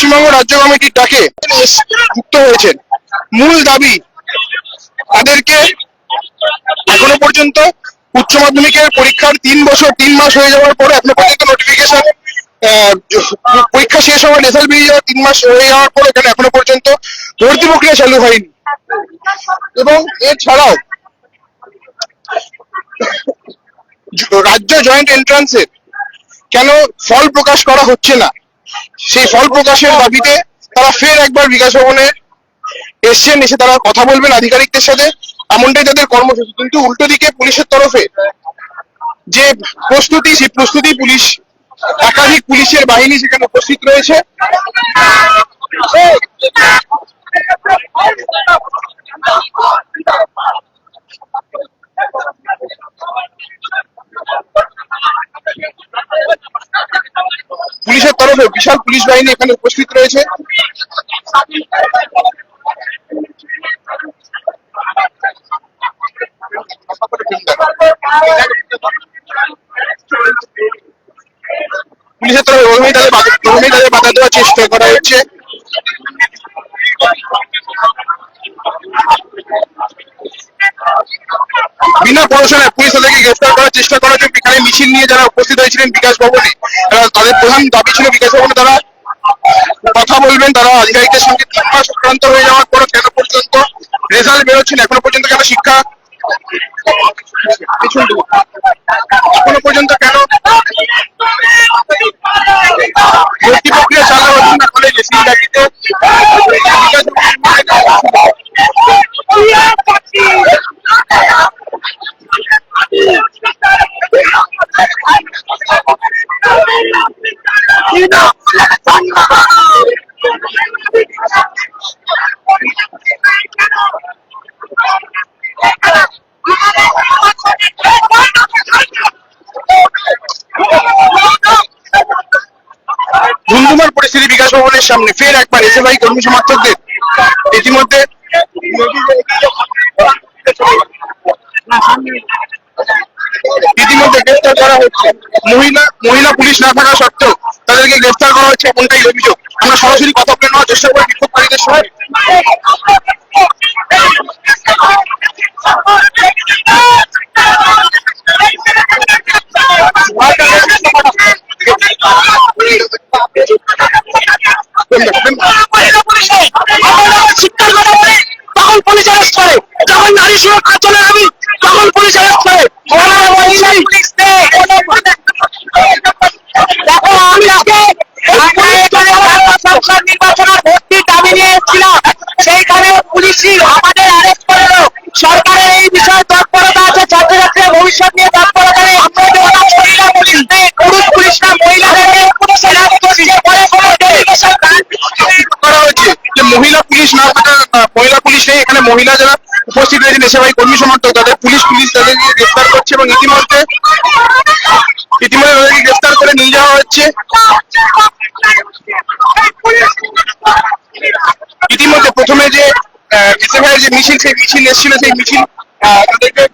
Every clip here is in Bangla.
পশ্চিমবঙ্গ রাজ্য কমিটির ডাকে যুক্ত হয়েছেন। মূল দাবি তাদেরকে এখনও পর্যন্ত উচ্চ মাধ্যমিকের পরীক্ষার তিন বছর, তিন মাস হয়ে যাওয়ার পরে এখনও পর্যন্ত নোটিফিকেশন পরীক্ষা শেষ হওয়ার রেজাল্ট বেরিয়ে যাওয়ার তিন মাস হয়ে যাওয়ার পরে এখানে এখনও পর্যন্ত ভর্তি প্রক্রিয়া চালু হয়নি। এবং এছাড়াও রাজ্য জয়েন্ট এন্ট্রান্সের কেন ফল প্রকাশ করা হচ্ছে না? সেই ফল প্রকাশের দাবিতে তারা ফের একবার বিকাশ ভবনে এসছেন এসে তারা কথা বলবেন আধিকারিকদের সাথে। এমনটাই তাদের কর্মসূচি। কিন্তু উল্টো দিকে পুলিশের তরফে যে প্রস্তুতি, সেই প্রস্তুতি পুলিশ, একাধিক পুলিশের বাহিনী সেখানে উপস্থিত রয়েছে। পুলিশের তরফে বিশাল পুলিশ বাহিনী এখানে উপস্থিত রয়েছে। পুলিশের তরফে তাদের বাধা- দেওয়ার চেষ্টা করা হচ্ছে। বিনা গ্রেফতার করার চেষ্টা করার জন্য বিকালে মিছিল নিয়ে যারা উপস্থিত হয়েছিলেন বিকাশ ভবনে তাদের প্রধান দাবি ছিল বিকাশ ভবনে তারা কথা বলবেন, তারা আধিকারিকদের সঙ্গে তিন মাস আক্রান্ত হয়ে যাওয়ার পর কেন পর্যন্ত রেজাল্ট বেরোচ্ছেন এখনও পর্যন্ত কেন শিক্ষা ভবনের সামনে ফের একবার এসএফআই কর্মী সমর্থকদের ইতিমধ্যে ইতিমধ্যে গ্রেফতার করা হচ্ছে। মহিলা মহিলা পুলিশ না থাকা সত্ত্বেও তাদেরকে গ্রেফতার করা হচ্ছে এমনটাই অভিযোগ। আমরা সরাসরি কথা বলে নেওয়ার চেষ্টা করি বিক্ষোভকারীদের সঙ্গে। কথা বলি তখন পুলিশ অ্যারেস্ট করে। যখন নারী সুরক্ষা চলে আমি এখানে মহিলা যারা উপস্থিত রয়েছেন এসএফআই কর্মী সমর্থক, তাদের পুলিশ পুলিশ তাদেরকে গ্রেফতার করছে এবং ইতিমধ্যে ইতিমধ্যে তাদেরকে গ্রেফতার করে নিয়ে যাওয়া হচ্ছে। ইতিমধ্যে প্রথমে যে এসএফআই যে মিছিল, সেই মিছিল এসেছিল, সেই মিছিল তাদেরকে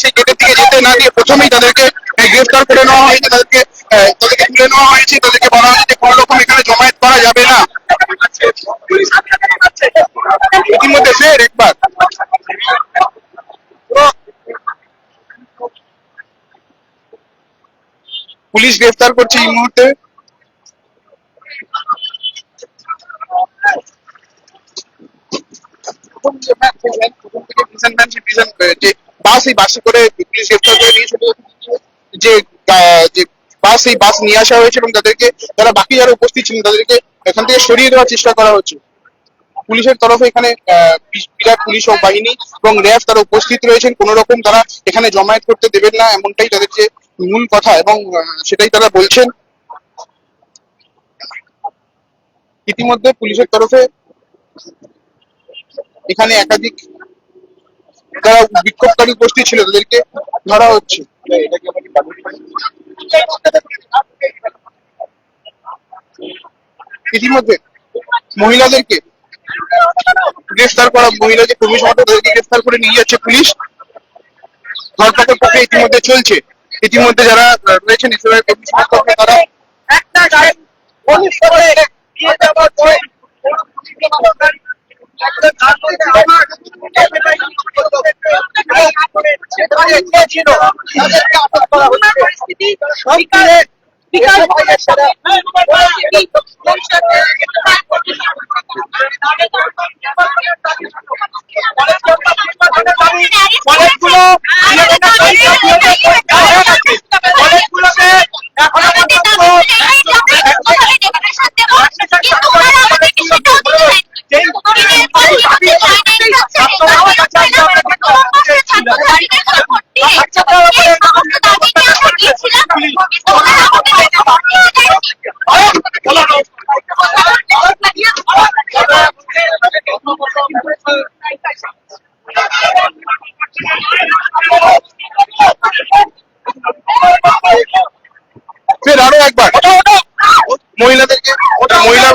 সেই গেটের দিকে যেতে না দিয়ে প্রথমেই তাদেরকে গ্রেফতার করে নেওয়া হয়েছে তাদেরকে তাদেরকে তুলে নেওয়া হয়েছে, তাদেরকে বলা হয়েছে কোনো রকম এখানে জমায়েত করা যাবে না। ইতিমধ্যে ফের একবার পুলিশ গ্রেফতার করছে এই মুহূর্তে। যে বাস এই বাসে করে পুলিশ গ্রেফতার করে যে বাস এই বাস নিয়ে আসা হয়েছে এবং তাদেরকে যারা বাকি যারা উপস্থিত ছিলেন, তাদেরকে এখান থেকে সরিয়ে দেওয়ার চেষ্টা করা হচ্ছে। পুলিশের তরফে এখানে বিরাট পুলিশ ও বাহিনী এবং র্যাব তারা উপস্থিত রয়েছেন। কোন রকম তারা এখানে জমায়েত করতে দেবেন না, এমনটাই তাদের যে মূল কথা এবং সেটাই তারা বলছেন। ইতিমধ্যে পুলিশের তরফে এখানে একাধিক যারা বিক্ষোভকারী উপস্থিত ছিল, তাদেরকে ধরা হচ্ছে। ইতিমধ্যে মহিলাদেরকে গ্রেফতার করা মহিলা যে কর্মী সমর্থক গ্রেফতার করে নিয়ে যাচ্ছে পুলিশ। ধরপাকড় প্রক্রিয়া ইতিমধ্যে চলছে। ইতিমধ্যে যারা রয়েছেন ইসরায়েল কর্মী সমর্থক তারা ছিল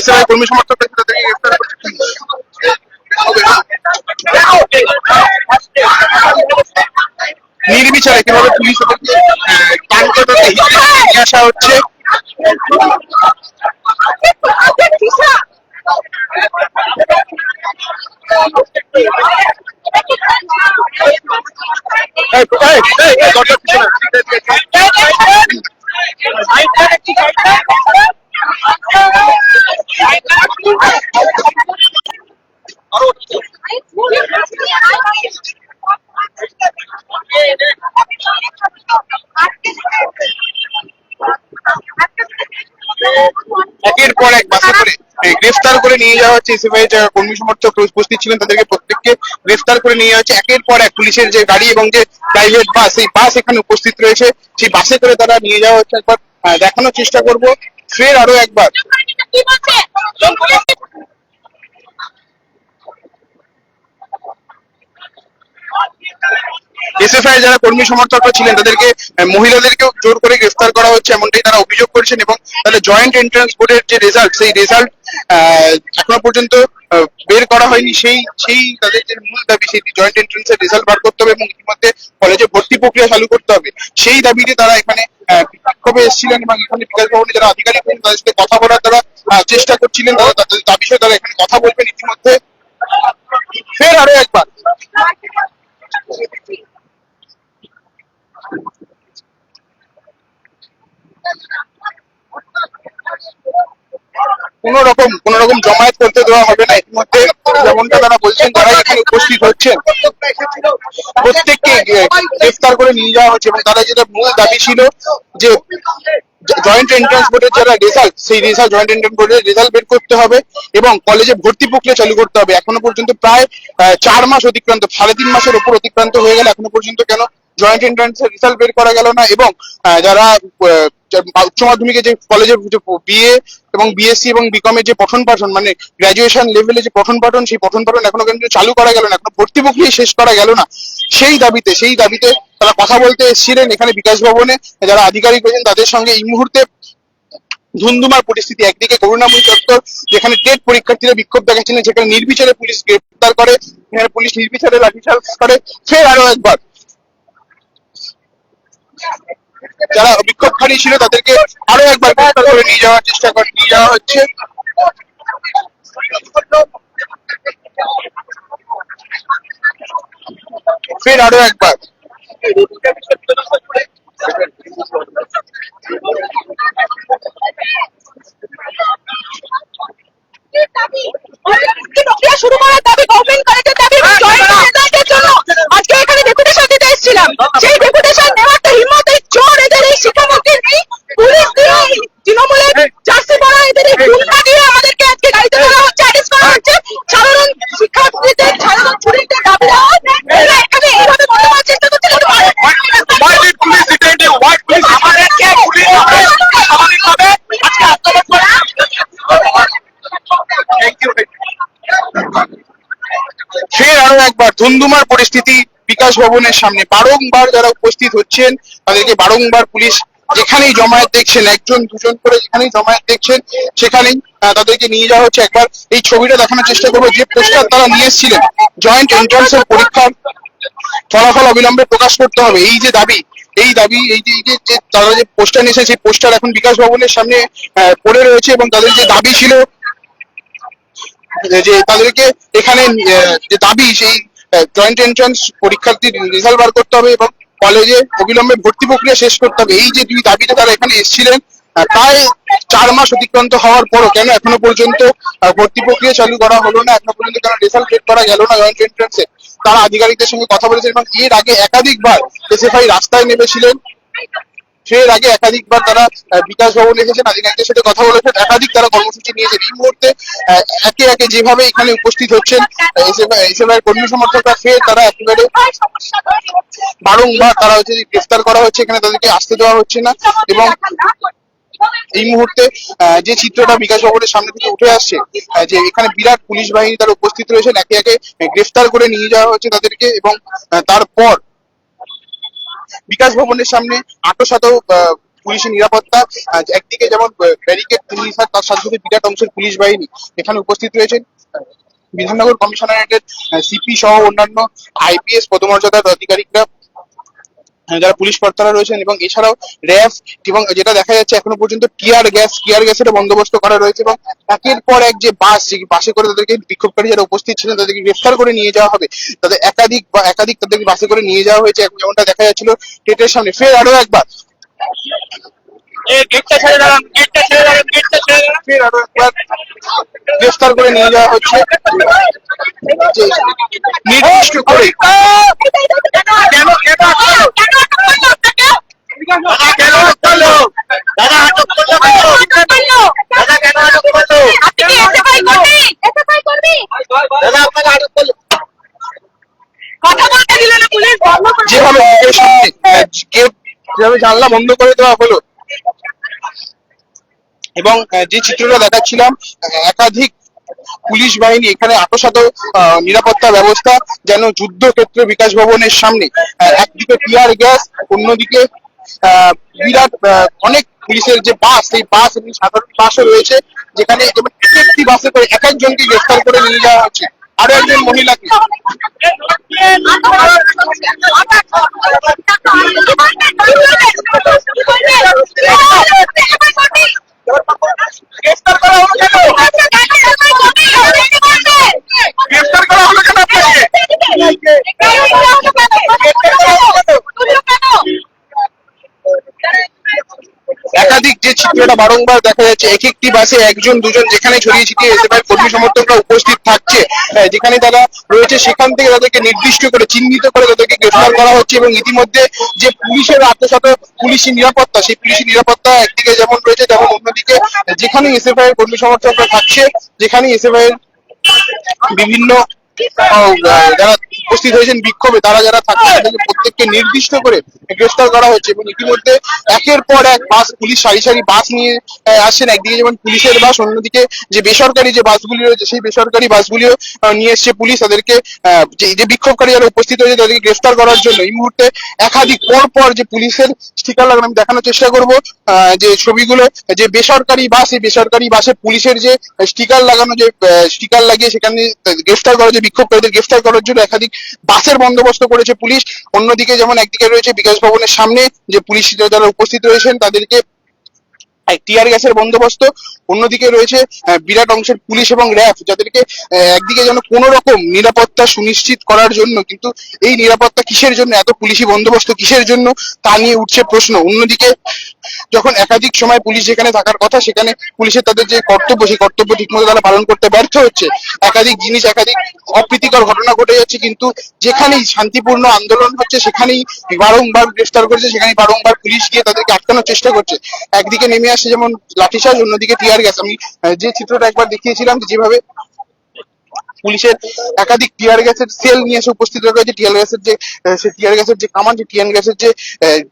এসআই কর্মী সমর্থকরা তাদেরকে গ্রেফতার নির্বিচারে কীভাবে পুলিশ তাদেরকে আসা হচ্ছে এই, এই, এই, এই, দরজার পিছনে। একের পর এক বাসে করে এই গ্রেফতার করে নিয়ে যাওয়া হচ্ছে এসএফআই যারা কর্মী সমর্থক উপস্থিত ছিলেন, তাদেরকে প্রত্যেককে গ্রেফতার করে নিয়ে যাওয়া হচ্ছে। একের পর এক পুলিশের যে গাড়ি এবং যে প্রাইভেট বাস সেই বাস এখানে উপস্থিত রয়েছে। সেই বাসে করে তারা নিয়ে যাওয়া হচ্ছে। একবার দেখানোর চেষ্টা করব। ফের আরও একবার। এসএফআই যারা কর্মী সমর্থকরা ছিলেন, তাদেরকে মহিলাদেরকেও জোর করে গ্রেফতার করা হচ্ছে, এমনটাই তারা অভিযোগ করেছেন এবং তাহলে জয়েন্ট এন্ট্রান্স বোর্ডের যে রেজাল্ট সেই রেজাল্ট এখনও পর্যন্ত বের করা হয়নি। সেই সেই তাদের যে মূল দাবি, সেই জয়েন্ট এন্ট্রান্সের রেজাল্ট বার করতে হবে এবং ইতিমধ্যে কলেজে ভর্তি প্রক্রিয়া চালু করতে হবে। সেই দাবিতে তারা এখানে বিক্ষোভে এসেছিলেন এবং এখানে বিকাশ ভবনে যারা আধিকারিক রয়েছেন তাদের সাথে কথা বলার তারা চেষ্টা করছিলেন। তারা তাদের দাবি বিষয়ে তারা এখানে কথা বলবেন ইতিমধ্যে। ফের আরও একবার। কোন রকম কোন রকম জমায়েত করতে দেওয়া হবে না। ইতিমধ্যে যেমনটা তারা বলছেন যারা এখানে উপস্থিত হচ্ছেন প্রত্যেককে গ্রেফতার করে নিয়ে যাওয়া হচ্ছে এবং তারা যেটা মূল দাবি ছিল যে জয়েন্ট এন্ট্রান্স বোর্ডের যারা রেজাল্ট সেই রেজাল্ট জয়েন্ট এন্ট্রান্স বোর্ডের রেজাল্ট বের করতে হবে এবং কলেজে ভর্তি প্রক্রিয়া চালু করতে হবে। এখনও পর্যন্ত প্রায় চার মাস অতিক্রান্ত, সাড়ে তিন মাসের উপর অতিক্রান্ত হয়ে গেল এখনও পর্যন্ত কেন জয়েন্ট এন্ট্রান্স রেজাল্ট বের করা গেল না এবং যারা উচ্চ মাধ্যমিকে যে কলেজে বিএ এবং বিএসসি এবং বিকম এর যে পঠন পাঠন মানে গ্রাজুয়েশন লেভেলে যে পঠন পাঠন, সেই পঠন পাঠন এখনও কিন্তু চালু করা গেল না, এখনও ভর্তি প্রক্রিয়া শেষ করা গেল না। সেই দাবিতে সেই দাবিতে তারা কথা বলতে এসেছিলেন এখানে বিকাশ ভবনে, যারা আধিকারিক রয়েছেন তাদের সঙ্গে এই মুহূর্তে ধুন্ধুমার পরিস্থিতি। একদিকে করুণাময়ী চত্বর যেখানে টেট পরীক্ষার্থীরা বিক্ষোভ দেখাচ্ছিলেন, সেখানে নির্বিচারে পুলিশ গ্রেপ্তার করে, এখানে পুলিশ নির্বিচারে লাঠিচার্জ করে। ফের আরও একবার যারা বিক্ষোভকারী ছিল তাদেরকে আরও একবার গ্রেফতার করে নিয়ে যাওয়ার চেষ্টা করে নিয়ে যাওয়া হচ্ছে। ফের আরও একবার প্রক্রিয়া শুরু করার দাবি গভর্নমেন্ট কলেজের দাবি জয়েন্ট রেজাল্টের জন্য আজকে এখানে ডেপুটেশন দিতে এসেছিলাম সেই ডেপুটেশন নেওয়ার তো হিম্মত এই চোর এদের এই শিক্ষামন্ত্রীর নেই পুলিশ দিয়ে এই তৃণমূলের জার্সি পরা এদের এই গুন্ডা দিয়ে আমাদেরকে আজকে গাড়িতে তোলা হচ্ছে অ্যারেস্ট করা হচ্ছে সাধারণ শিক্ষার্থীদের সাধারণ স্টুডেন্টদের দাবি দেওয়া এরা এখানে এইভাবে বলতে পারার চেষ্টা করছে Why did police detain you? Why police আমাদেরকে পুলিশ স্বাভাবিকভাবে আজকে আত্মগোপন করে Thank you. ফের আরও ধুন্ধুমার পরিস্থিতি বিকাশ ভবনের সামনে। বারংবার যারা উপস্থিত হচ্ছেন, তাদেরকে বারংবার পুলিশ যেখানেই জমায়েত দেখছেন, একজন, দুজন করে যেখানেই জমায়েত দেখছেন, সেখানেই তাদেরকে নিয়ে যাওয়া হচ্ছে। একবার এই ছবিটা দেখানোর চেষ্টা করব। যে পোস্টার তারা নিয়ে এসেছিলেন, জয়েন্ট এন্ট্রান্সের পরীক্ষার ফলাফল অবিলম্বে প্রকাশ করতে হবে। এই যে দাবি, এই দাবি, এই যে এই যে যে তারা যে পোস্টার নিয়েছে সেই পোস্টার এখন বিকাশ ভবনের সামনে পড়ে রয়েছে এবং তাদের যে দাবি ছিল, যে তাদেরকে এখানে যে দাবি, সেই জয়েন্ট এন্ট্রান্স পরীক্ষার্থীর রেজাল্ট বার করতে হবে এবং কলেজে অবিলম্বে ভর্তি প্রক্রিয়া শেষ করতে হবে। এই যে দুই দাবিতে তারা এখানে এসেছিলেন প্রায় চার মাস অতিক্রান্ত হওয়ার পরও কেন এখনও পর্যন্ত ভর্তি প্রক্রিয়া চালু করা হলো না, এখনও পর্যন্ত কেন রেজাল্ট বের করা গেল না জয়েন্ট এন্ট্রান্সে তারা আধিকারিকদের সঙ্গে কথা বলেছেন এবং এর আগে একাধিকবার এসএফআই রাস্তায় নেমেছিলেন। ফের আগে একাধিকবার তারা বিকাশ ভবন এসেছেন আধিকারিকদের সাথে কথা বলেছেন, একাধিক তারা কর্মসূচি নিয়েছেন। এই মুহূর্তে একে একে যেভাবে এখানে উপস্থিত হচ্ছেন এসএফআই কর্মী সমর্থকরা ফের তারা একেবারে বারংবার তারা হচ্ছে গ্রেফতার করা হচ্ছে, এখানে তাদেরকে আসতে দেওয়া হচ্ছে না। এবং এই মুহূর্তে যে চিত্রটা বিকাশ ভবনের সামনে থেকে উঠে আসছে যে এখানে বিরাট পুলিশ বাহিনী তারা উপস্থিত রয়েছেন, একে একে গ্রেফতার করে নিয়ে যাওয়া হচ্ছে তাদেরকে এবং তারপর বিকাশ ভবনের সামনে আটো শত পুলিশের নিরাপত্তা একদিকে যেমন ব্যারিকেড পুলিশ হয়, তার সাথে সাথে বিরাট অংশের পুলিশ বাহিনী এখানে উপস্থিত রয়েছেন। বিধাননগর কমিশনারেটের সিপি সহ অন্যান্য আইপিএস পদমর্যাদার আধিকারিকরা যারা পুলিশ কর্তারা রয়েছেন এবং এছাড়াও র্যাফ এবং যেটা দেখা যাচ্ছে এখনও পর্যন্ত টিয়ার গ্যাস টিয়ার গ্যাসের বন্দোবস্ত করা রয়েছে এবং একের পর এক যে বাস যে বাসে করে তাদেরকে বিক্ষোভকারী যারা উপস্থিত ছিলেন তাদেরকে গ্রেফতার করে নিয়ে যাওয়া হবে। তাদের একাধিক বা একাধিক তাদেরকে বাসে করে নিয়ে যাওয়া হয়েছে যেমনটা দেখা যাচ্ছিল টেটের সামনে। ফের আরও একবার। গ্রেফতার করে নিয়ে যাওয়া হচ্ছে। নির্দিষ্ট করে কেন কেন দাদা কেন আটক করল দাদা আটক করল কেন দাদা কেন আটক করল দাদা আপনাকে আটক করল যেভাবে গেটের সামনে আহ, গেট যেভাবে জানলা বন্ধ করে দেওয়া হলো। এবং যে চিত্রটা দেখাচ্ছিলাম একাধিক পুলিশ বাহিনী এখানে আটশত নিরাপত্তা ব্যবস্থা যেন যুদ্ধক্ষেত্র বিকাশ ভবনের সামনে একদিকে টিয়ার গ্যাস, অন্যদিকে বিরাট অনেক পুলিশের যে বাস সেই বাস এবং সাধারণ বাসও রয়েছে, যেখানে একটি বাসে করে এক একজনকে গ্রেফতার করে নিয়ে যাওয়া হচ্ছে। আরও একজন মহিলাকে করা হলো কেন? করা হলো কেন আপনাকে? একাধিক যে চিত্রটা বারংবার দেখা যাচ্ছে, এক একটি বাসে একজন, দুজন যেখানে ছড়িয়ে ছিটিয়ে এসএফআই কর্মী সমর্থকরা উপস্থিত থাকছে। যেখানে তারা রয়েছে, সেখান থেকে তাদেরকে নির্দিষ্ট করে, চিহ্নিত করে তাদেরকে গ্রেফতার করা হচ্ছে এবং ইতিমধ্যে যে পুলিশের আত্মশত পুলিশি নিরাপত্তা, সেই পুলিশি নিরাপত্তা একদিকে যেমন রয়েছে, তেমন অন্যদিকে যেখানে এসএফআই এর কর্মী সমর্থকরা থাকছে, যেখানে এসএফআই এর বিভিন্ন যারা উপস্থিত হয়েছেন বিক্ষোভে তারা যারা থাকছে তাদেরকে প্রত্যেককে নির্দিষ্ট করে গ্রেফতার করা হচ্ছে এবং ইতিমধ্যে একের পর এক বাস পুলিশ সারি সারি বাস নিয়ে আসছেন। একদিকে যেমন পুলিশের বাস অন্যদিকে যে বেসরকারি যে বাসগুলি রয়েছে সেই বেসরকারি বাসগুলিও নিয়ে এসছে পুলিশ। তাদেরকে আহ, যে যে বিক্ষোভকারী যারা উপস্থিত হয়েছে তাদেরকে গ্রেফতার করার জন্য এই মুহূর্তে একাধিক পর পর যে পুলিশের স্টিকার লাগানো আমি দেখানোর চেষ্টা করব যে ছবিগুলো যে বেসরকারি বাস এই বেসরকারি বাসে পুলিশের যে স্টিকার লাগানো যে স্টিকার লাগিয়ে সেখানে গ্রেফতার করা যে বিক্ষোভকারীদের গ্রেফতার করার জন্য একাধিক বাসের বন্দোবস্ত করেছে পুলিশ। অন্যদিকে যেমন একদিকে রয়েছে বিকাশ ভবনের সামনে যে পুলিশ যারা উপস্থিত রয়েছেন তাদেরকে টিয়ার গ্যাসের বন্দোবস্ত। অন্যদিকে রয়েছে বিরাট অংশের পুলিশ এবং র্যাব, যাদেরকে একদিকে যেন কোনো রকম নিরাপত্তা সুনিশ্চিত করার জন্য কিন্তু এই নিরাপত্তা কিসের জন্য, এত পুলিশি বন্দোবস্ত কিসের জন্য তা নিয়ে উঠছে প্রশ্ন। অন্যদিকে যখন একাধিক সময় পুলিশ যেখানে থাকার কথা, সেখানে পুলিশের তাদের যে কর্তব্য, সেই কর্তব্য ঠিকমতো তারা পালন করতে ব্যর্থ হচ্ছে। একাধিক জিনিস, একাধিক অপ্রীতিকর ঘটনা ঘটে যাচ্ছে, কিন্তু যেখানেই শান্তিপূর্ণ আন্দোলন হচ্ছে, সেখানেই বারংবার গ্রেফতার করছে, সেখানেই বারংবার পুলিশ গিয়ে তাদেরকে আটকানোর চেষ্টা করছে। একদিকে নেমে আসছে যেমন লাঠিচার্জ অন্যদিকে টিয়ার গ্যাস। আমি যে চিত্রটা একবার দেখিয়েছিলাম যেভাবে পুলিশের একাধিক টিয়ার গ্যাসের সেল নিয়ে এসে উপস্থিত রাখা হয়েছে টিয়ার গ্যাসের যে টিয়ার গ্যাসের যে কামান, যে টিয়ার গ্যাসের যে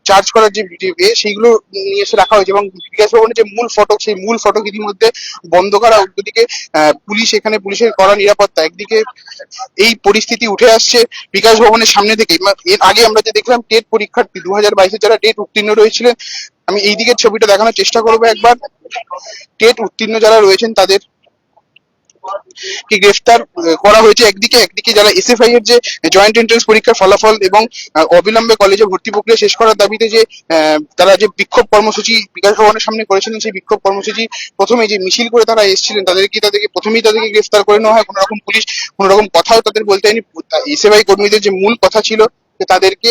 চার্জ করার যে যে সেইগুলো নিয়ে এসে রাখা হয়েছে এবং বিকাশ ভবনের যে মূল ফটক সেই মূল ফটক ইতিমধ্যে বন্ধ করা, অন্যদিকে পুলিশ এখানে পুলিশের কড়া নিরাপত্তা, একদিকে এই পরিস্থিতি উঠে আসছে বিকাশ ভবনের সামনে থেকে এর আগে আমরা যে দেখলাম টেট পরীক্ষার্থী দু হাজার বাইশে যারা টেট উত্তীর্ণ রয়েছিলেন, আমি এই দিকের ছবিটা দেখানোর চেষ্টা করব একবার। টেট উত্তীর্ণ যারা রয়েছেন, তাদের কে গ্রেফতার করা হয়েছে। একদিকে একদিকে যারা এসএফআই এর যে জয়েন্ট এন্ট্রান্স পরীক্ষার ফলাফল এবং অবিলম্বে কলেজে ভর্তি প্রক্রিয়া শেষ করার দাবিতে যে তারা যে বিক্ষোভ কর্মসূচি বিকাশ ভবনের সামনে করেছিলেন, সেই বিক্ষোভ কর্মসূচি প্রথমে যে মিছিল করে তারা এসেছিলেন, তাদেরকে তাদেরকে প্রথমেই তাদেরকে গ্রেফতার করে নেওয়া হয়। কোনো রকম পুলিশ কোনো রকম কথাও তাদের বলতে হয়নি। এসএফআই কর্মীদের যে মূল কথা ছিল তাদেরকে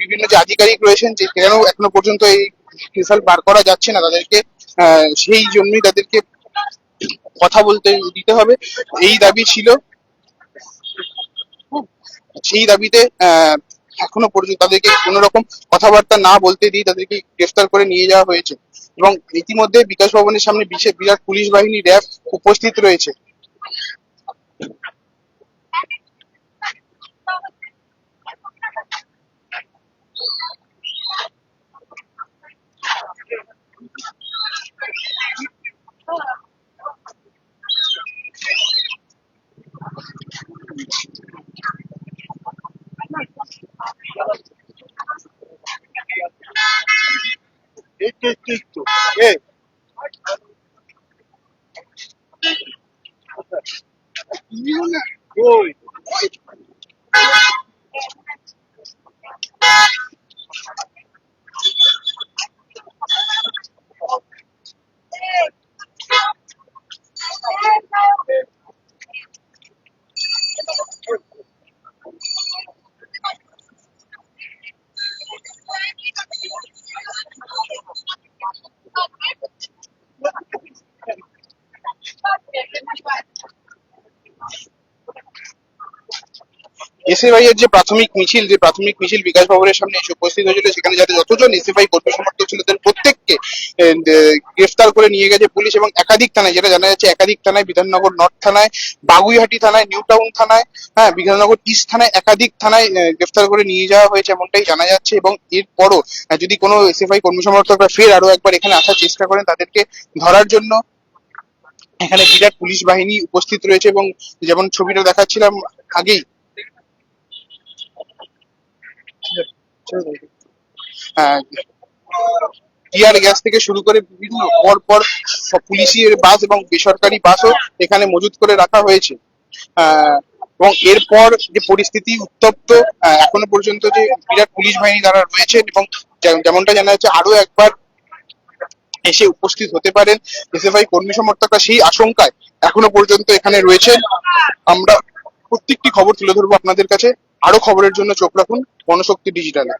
বিভিন্ন যে আধিকারিক রয়েছেন, যে কেন এখনও পর্যন্ত এই রেজাল্ট বার করা যাচ্ছে না, তাদেরকে সেই জন্যই তাদেরকে কথা বলতে দিতে হবে। এই দাবি ছিল। সেই দাবিতে এখনও পর্যন্ত তাদেরকে কোনো রকম কথাবার্তা না বলতে দিয়ে তাদেরকে গ্রেফতার করে নিয়ে যাওয়া হয়েছে। এবং ইতিমধ্যে বিকাশ ভবনের সামনে বিশেষ বিরাট পুলিশ বাহিনী র্যাব উপস্থিত রয়েছে। এই তো, এই তো, এই তো। এ, ওই। এসএফআই এর যে প্রাথমিক মিছিল, যে প্রাথমিক মিছিল বিকাশ ভবনের সামনে এসে উপস্থিত হয়েছিল, সেখানে যাতে যতজন এসএফআই কর্মী সমর্থক ছিল তাদের প্রত্যেককে গ্রেফতার করে নিয়ে গেছে পুলিশ এবং একাধিক থানায়, যেটা জানা যাচ্ছে একাধিক থানায়, বিধাননগর নর্থ থানায়, বাগুইহাটি থানায়, নিউ টাউন থানায় হ্যাঁ বিধাননগর ইস্ট থানায় একাধিক থানায় গ্রেফতার করে নিয়ে যাওয়া হয়েছে এমনটাই জানা যাচ্ছে এবং এরপরও যদি কোনো এসএফআই কর্মী সমর্থকরা ফের আরও একবার এখানে আসার চেষ্টা করেন, তাদেরকে ধরার জন্য, এখানে বিরাট পুলিশ বাহিনী উপস্থিত রয়েছে এবং যেমন ছবিটা দেখাচ্ছিলাম আগেই টিয়ার গ্যাস থেকে শুরু করে বিভিন্ন পর পর পুলিশের বাস এবং বেসরকারি বাসও এখানে মজুত করে রাখা হয়েছে। এবং এরপর যে পরিস্থিতি উত্তপ্ত এখনও পর্যন্ত যে বিরাট পুলিশ বাহিনী তারা রয়েছেন এবং যেমনটা জানা যাচ্ছে আরও একবার এসে উপস্থিত হতে পারেন এসএফআই কর্মী সমর্থকরা সেই আশঙ্কায় এখনও পর্যন্ত এখানে রয়েছেন। আমরা প্রত্যেকটি খবর তুলে ধরবো আপনাদের কাছে। আরও খবরের জন্য চোখ রাখুন গণশক্তি ডিজিটালে।